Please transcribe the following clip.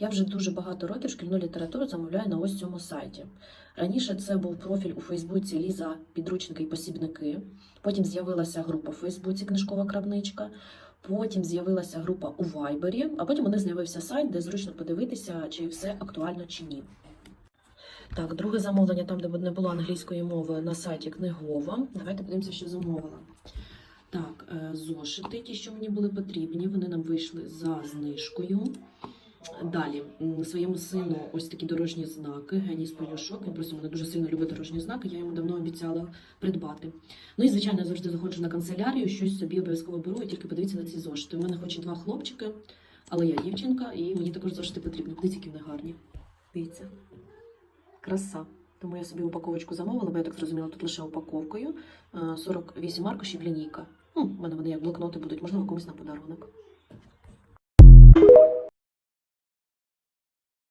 Я вже дуже багато років шкільну літературу замовляю на ось цьому сайті. Раніше це був профіль у Фейсбуці Ліза підручники і посібники. Потім з'явилася група в Фейсбуці Книжкова крабничка. Потім з'явилася група у Вайбері, а потім у них з'явився сайт, де зручно подивитися, чи все актуально чи ні. Так, друге замовлення, там, де не було англійської мови, на сайті Книгова. Давайте подивимося, що замовила. Так, е, зошити, ті, що мені були потрібні, вони нам вийшли за знижкою. Далі, своєму сину ось такі дорожні знаки, геній з. Він просто мене дуже сильно любить дорожні знаки, я йому давно обіцяла придбати. Ну і звичайно, я завжди заходжу на канцелярію, щось собі обов'язково беру і тільки подивіться на ці зошити. У мене хоч і два хлопчики, але я дівчинка, і мені також зошити потрібні. Подивіться, які вони гарні. Дивіться. Краса. Тому я собі упаковочку замовила, бо я так зрозуміла, тут лише упаковкою. Е, 48 аркушів лінійка. Ну, в мене вони як блокноти будуть, можливо, комусь на подарунок.